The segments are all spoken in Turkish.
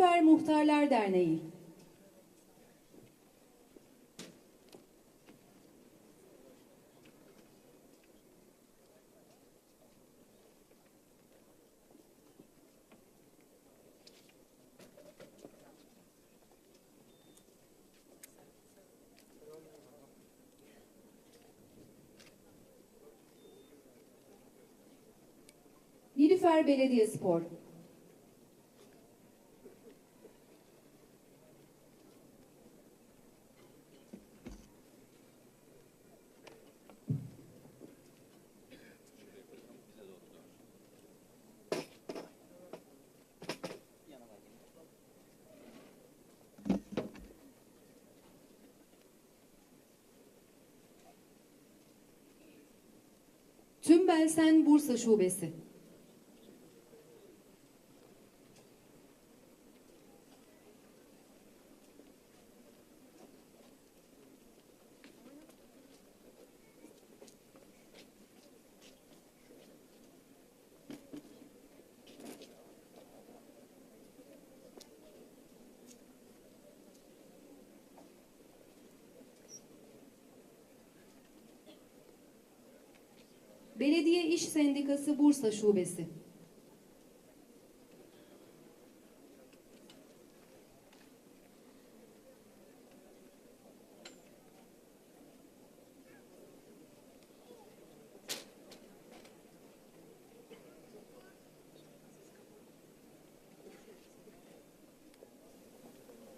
Nilüfer Muhtarlar Derneği. Nilüfer Belediyespor Tüm Belsen Bursa Şubesi Belediye İş Sendikası Bursa Şubesi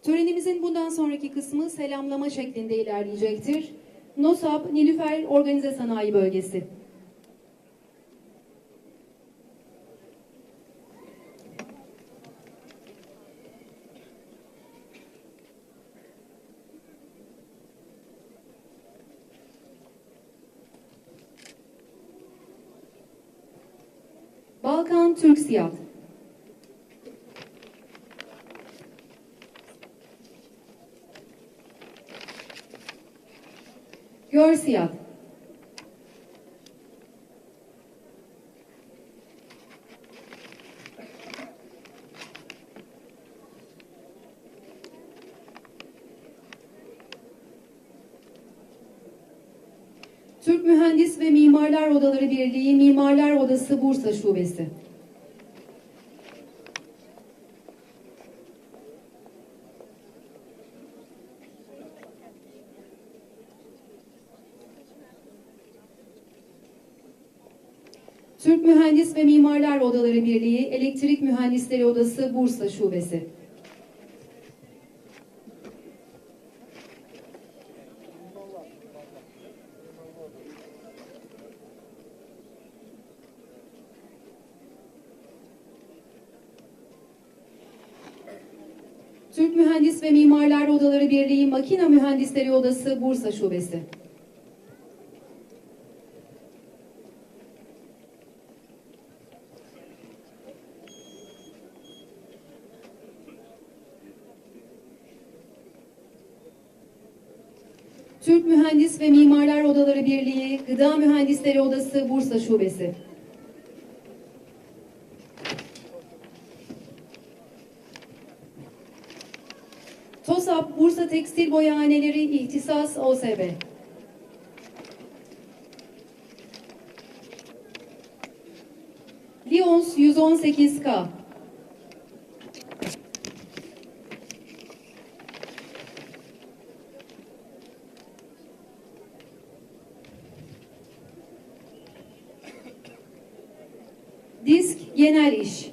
Törenimizin bundan sonraki kısmı selamlama şeklinde ilerleyecektir. NOSAP Nilüfer Organize Sanayi Bölgesi. Balkan Türk Siyah Görsiyat Türk Mühendis ve Mimarlar Odaları Birliği Mimarlar Odası Bursa Şubesi Türk Mühendis ve Mimarlar Odaları Birliği Elektrik Mühendisleri Odası Bursa Şubesi. Türk Mühendis ve Mimarlar Odaları Birliği Makina Mühendisleri Odası Bursa Şubesi. Türk Mühendis ve Mimarlar Odaları Birliği Gıda Mühendisleri Odası Bursa Şubesi. TOSAP Bursa Tekstil Boyahaneleri İhtisas OSB. Lyons 118K. Genel İş.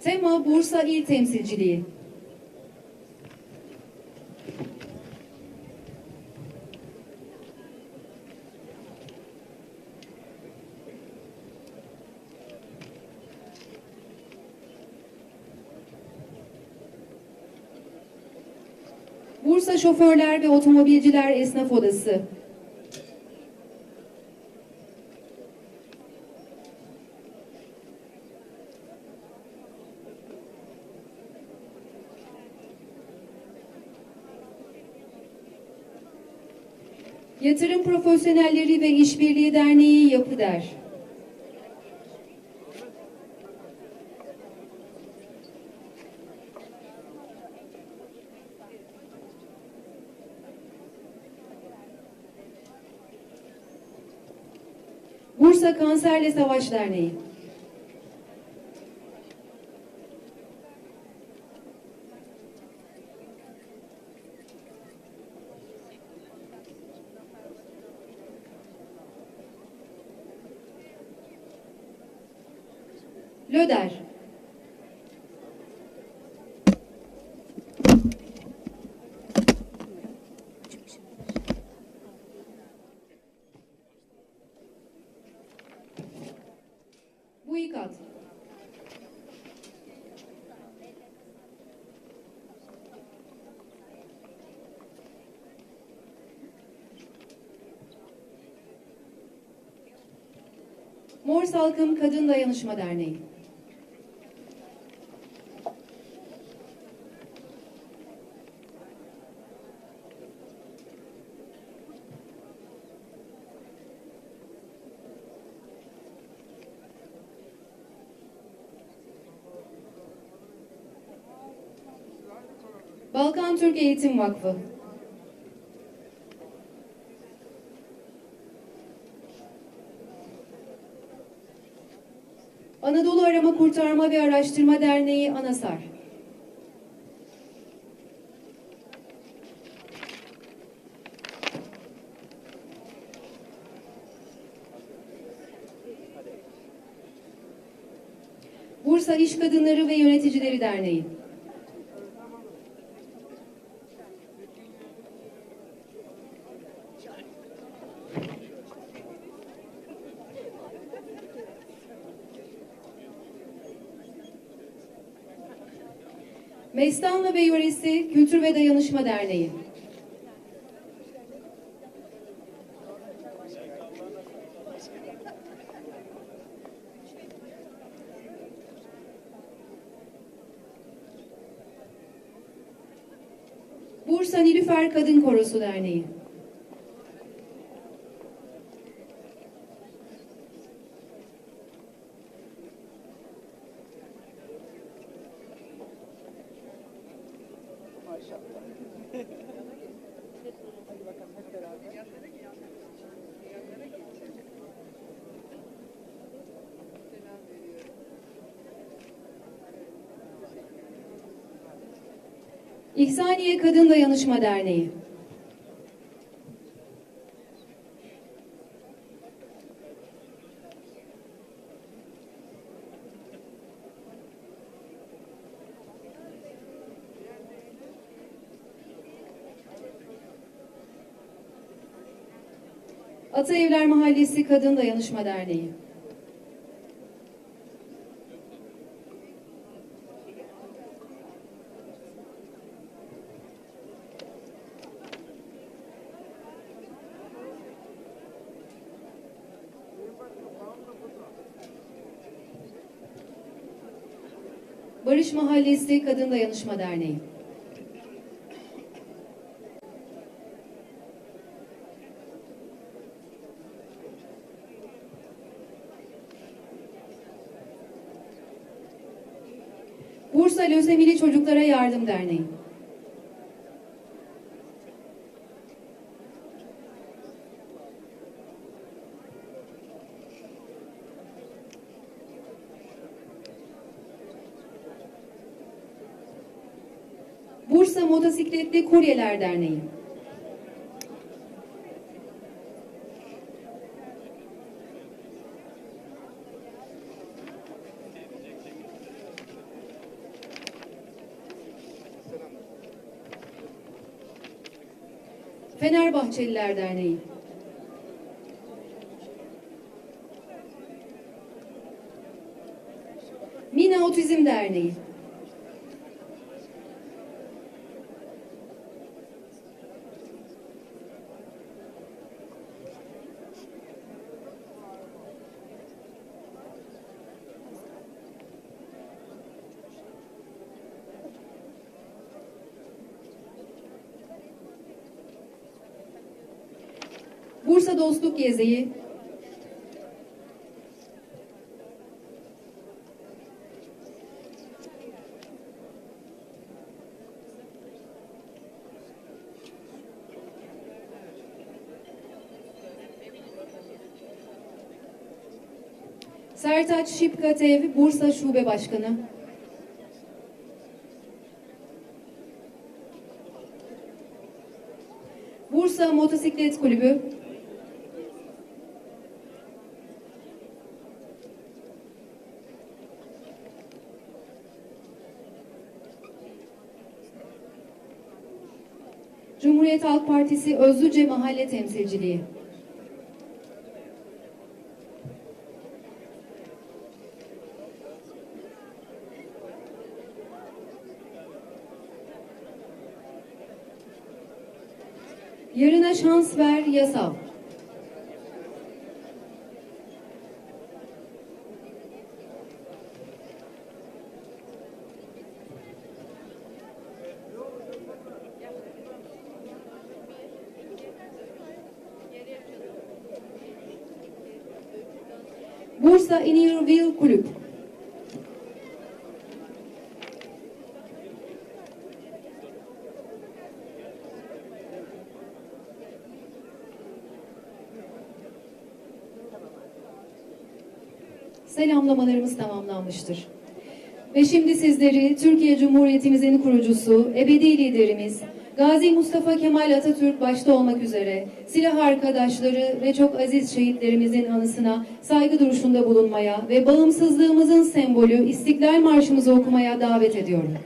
Tema Bursa İl Temsilciliği. Bursa Şoförler ve Otomobilciler Esnaf Odası. Yatırım Profesyonelleri ve İşbirliği Derneği Yapı Der. Kanserle Savaş Derneği. Löder. Mor Salkım Kadın Dayanışma Derneği. Balkan Türk Eğitim Vakfı. Kurtarma ve Araştırma Derneği ANASAR. Bursa İş Kadınları ve Yöneticileri Derneği. Mestanlı ve Yöresi Kültür ve Dayanışma Derneği. Bursa Nilüfer Kadın Korosu Derneği. İhsaniye Kadın Dayanışma Derneği. Ataevler Mahallesi Kadın Dayanışma Derneği. Mahallesi Kadın Dayanışma Derneği. Bursa Lösemili Çocuklara Yardım Derneği. Bursa Motosikletli Kuryeler Derneği. Fenerbahçeliler Derneği. Mina Otizm Derneği. Bursa Dostluk Gezeği, Sertaç Şipkatev, Bursa Şube Başkanı. Bursa Motosiklet Kulübü. Cumhuriyet Halk Partisi Özlüce Mahalle Temsilciliği. Yarına şans ver yasal. Bursa Innerville Kulüp. Selamlamalarımız tamamlanmıştır. Ve şimdi sizleri Türkiye Cumhuriyetimizin kurucusu, ebedi liderimiz, Gazi Mustafa Kemal Atatürk başta olmak üzere silah arkadaşları ve çok aziz şehitlerimizin anısına saygı duruşunda bulunmaya ve bağımsızlığımızın sembolü İstiklal Marşımızı okumaya davet ediyorum.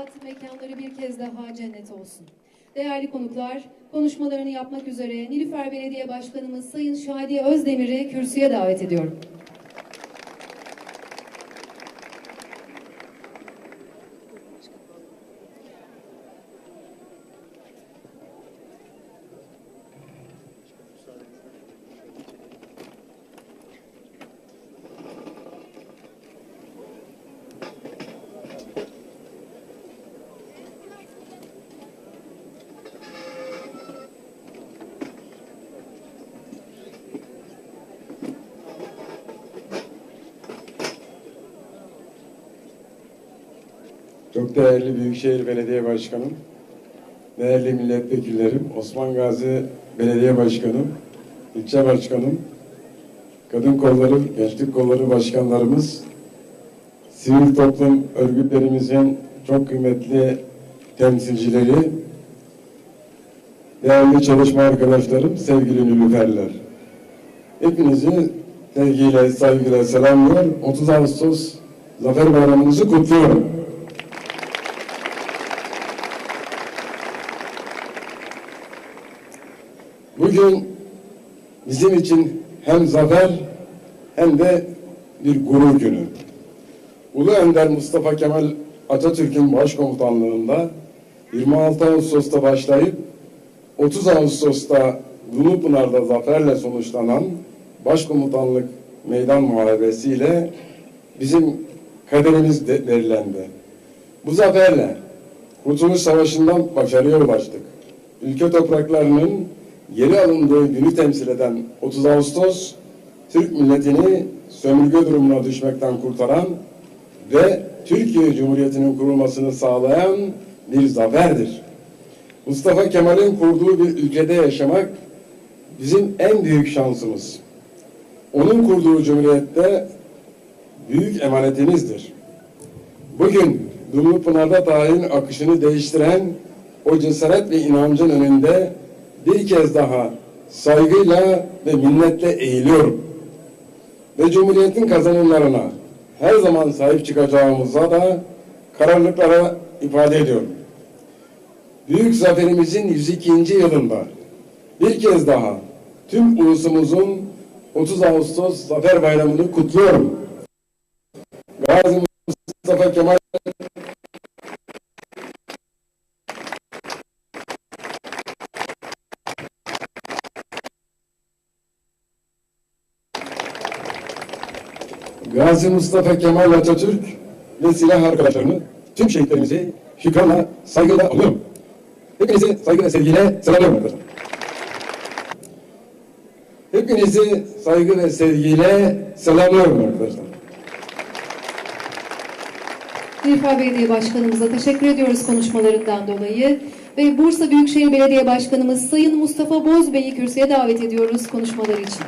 Şad, mekanları bir kez daha cennet olsun. Değerli konuklar, konuşmalarını yapmak üzere Nilüfer Belediye Başkanımız Sayın Şadiye Özdemir'i kürsüye davet ediyorum. Çok değerli Büyükşehir Belediye Başkanım, değerli milletvekillerim, Osman Gazi Belediye Başkanım, ilçe başkanım, kadın kolları, gençlik kolları başkanlarımız, sivil toplum örgütlerimizin çok kıymetli temsilcileri, değerli çalışma arkadaşlarım, sevgili Nilüferler. Hepinizi sevgiyle, saygıyla selamlıyor. 30 Ağustos Zafer Bayramınızı kutluyorum. Bugün bizim için hem zafer hem de bir gurur günü. Ulu Önder Mustafa Kemal Atatürk'ün başkomutanlığında 26 Ağustos'ta başlayıp 30 Ağustos'ta Dumlupınar'da zaferle sonuçlanan başkomutanlık meydan muharebesiyle bizim kaderimiz de belirlendi. Bu zaferle Kurtuluş Savaşı'ndan başarıya ulaştık. Ülke topraklarının geri alındığı günü temsil eden 30 Ağustos, Türk milletini sömürge durumuna düşmekten kurtaran ve Türkiye Cumhuriyeti'nin kurulmasını sağlayan bir zaferdir. Mustafa Kemal'in kurduğu bir ülkede yaşamak bizim en büyük şansımız. Onun kurduğu cumhuriyette büyük emanetimizdir. Bugün Dumlupınar'da tarihin akışını değiştiren o cesaret ve inancın önünde bir kez daha saygıyla ve minnetle eğiliyorum. Ve Cumhuriyet'in kazanımlarına her zaman sahip çıkacağımıza da kararlılıklara ifade ediyorum. Büyük zaferimizin 102. yılında bir kez daha tüm ulusumuzun 30 Ağustos Zafer Bayramı'nı kutluyorum. Gazi Mustafa Kemal Gazi Mustafa Kemal Atatürk ve silah arkadaşlarını, tüm şehitlerimizi şükranla, saygıyla anıyorum. Hepinizi saygı ve sevgiyle selamlıyorum arkadaşlar. Hepinizi saygı ve sevgiyle selamlıyorum arkadaşlar. Nilüfer Belediye Başkanımıza teşekkür ediyoruz konuşmalarından dolayı. Ve Bursa Büyükşehir Belediye Başkanımız Sayın Mustafa Bozbey'i kürsüye davet ediyoruz konuşmaları için.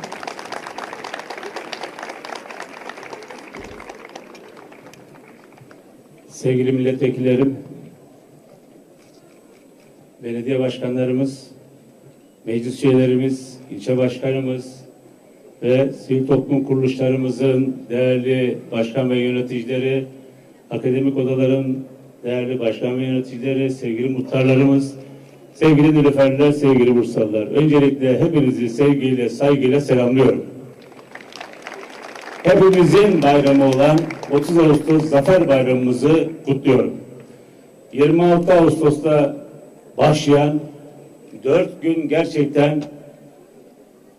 Sevgili milletvekillerim, belediye başkanlarımız, meclis üyelerimiz, ilçe başkanımız ve sivil toplum kuruluşlarımızın değerli başkan ve yöneticileri, akademik odaların değerli başkan ve yöneticileri, sevgili muhtarlarımız, sevgili nilüferler, sevgili Bursalılar. Öncelikle hepinizi sevgiyle, saygıyla selamlıyorum. Hepimizin bayramı olan 30 Ağustos Zafer Bayramımızı kutluyorum. 26 Ağustos'ta başlayan dört gün gerçekten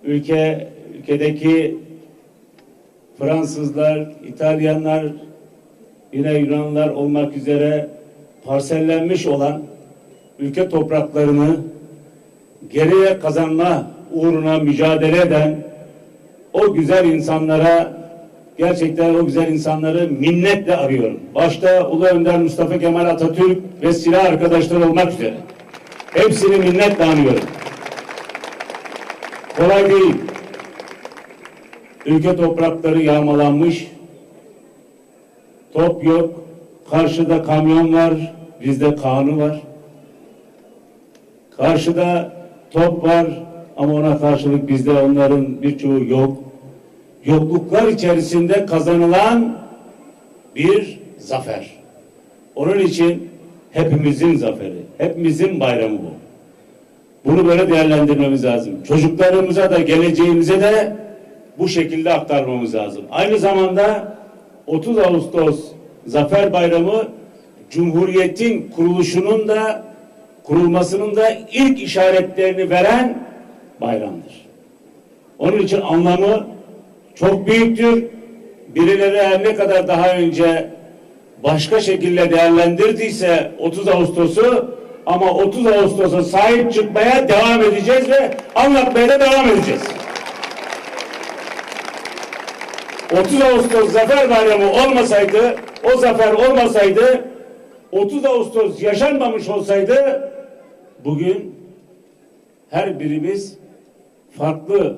ülke ülkedeki Fransızlar, İtalyanlar, yine Yunanlılar olmak üzere parsellenmiş olan ülke topraklarını geriye kazanma uğruna mücadele eden o güzel insanlara gerçekten o güzel insanları minnetle arıyorum. Başta Ulu Önder Mustafa Kemal Atatürk ve silah arkadaşları olmak üzere. Hepsini minnetle anıyorum. Kolay değil. Ülke toprakları yağmalanmış. Top yok. Karşıda kamyon var. Bizde kanı var. Karşıda top var ama ona karşılık bizde onların birçoğu yok yokluklar içerisinde kazanılan bir zafer. Onun için hepimizin zaferi, hepimizin bayramı bu. Bunu böyle değerlendirmemiz lazım. Çocuklarımıza da geleceğimize de bu şekilde aktarmamız lazım. Aynı zamanda 30 Ağustos Zafer Bayramı Cumhuriyet'in kuruluşunun da kurulmasının da ilk işaretlerini veren bayramdır. Onun için anlamı çok büyüktür. Birileri her ne kadar daha önce başka şekilde değerlendirdiyse 30 Ağustos'u ama 30 Ağustos'a sahip çıkmaya devam edeceğiz ve anlatmaya da devam edeceğiz. 30 Ağustos Zafer Bayramı olmasaydı, o zafer olmasaydı, 30 Ağustos yaşanmamış olsaydı, bugün her birimiz farklı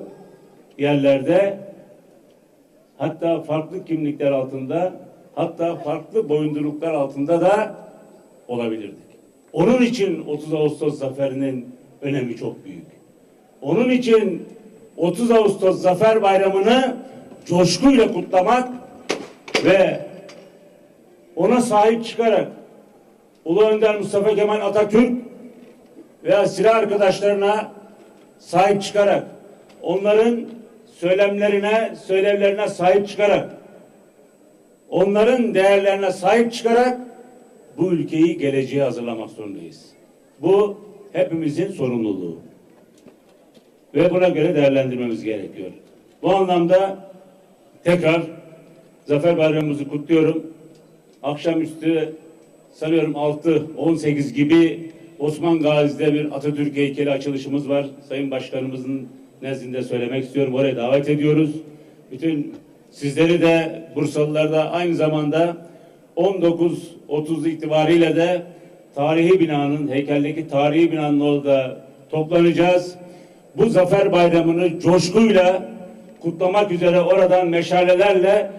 yerlerde hatta farklı kimlikler altında hatta farklı boyunduruklar altında da olabilirdik. Onun için 30 Ağustos zaferinin önemi çok büyük. Onun için 30 Ağustos Zafer Bayramı'nı coşkuyla kutlamak ve ona sahip çıkarak Ulu Önder Mustafa Kemal Atatürk veya silah arkadaşlarına sahip çıkarak onların söylemlerine, söylevlerine sahip çıkarak onların değerlerine sahip çıkarak bu ülkeyi geleceğe hazırlamak zorundayız. Bu hepimizin sorumluluğu. Ve buna göre değerlendirmemiz gerekiyor. Bu anlamda tekrar Zafer Bayramımızı kutluyorum. Akşamüstü sanıyorum 6-18 gibi Osman Gazi'de bir Atatürk heykeli açılışımız var. Sayın Başkanımızın nezdinde söylemek istiyorum. Oraya davet ediyoruz. Bütün sizleri de Bursalılar da aynı zamanda 19.30 itibariyle de tarihi binanın, heykeldeki tarihi binanın orada toplanacağız. Bu Zafer Bayramı'nı coşkuyla kutlamak üzere oradan meşalelerle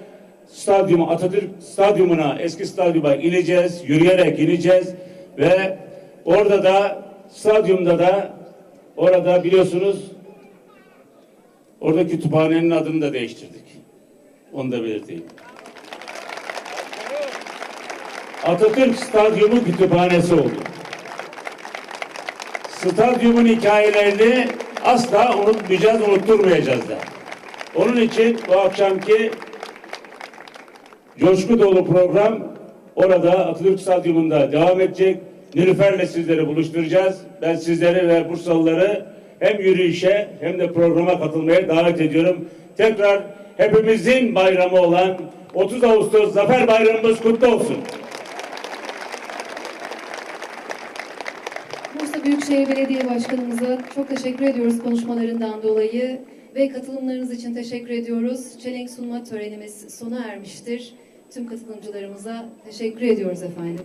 stadyuma, Atatürk stadyumuna, eski stadyuma ineceğiz, yürüyerek ineceğiz ve orada da stadyumda da orada biliyorsunuz orada kütüphanenin adını da değiştirdik. Onu da belirteyim. Atatürk Stadyumu kütüphanesi oldu. Stadyumun hikayelerini asla unutmayacağız, unutturmayacağız da. Onun için bu akşamki coşku dolu program orada Atatürk Stadyumunda devam edecek. Nilüfer'le sizleri buluşturacağız. Ben sizleri ve Bursalıları hem yürüyüşe hem de programa katılmaya davet ediyorum. Tekrar hepimizin bayramı olan 30 Ağustos Zafer Bayramımız kutlu olsun. Bursa Büyükşehir Belediye Başkanımıza çok teşekkür ediyoruz konuşmalarından dolayı ve katılımlarınız için teşekkür ediyoruz. Çelenk sunma törenimiz sona ermiştir. Tüm katılımcılarımıza teşekkür ediyoruz efendim.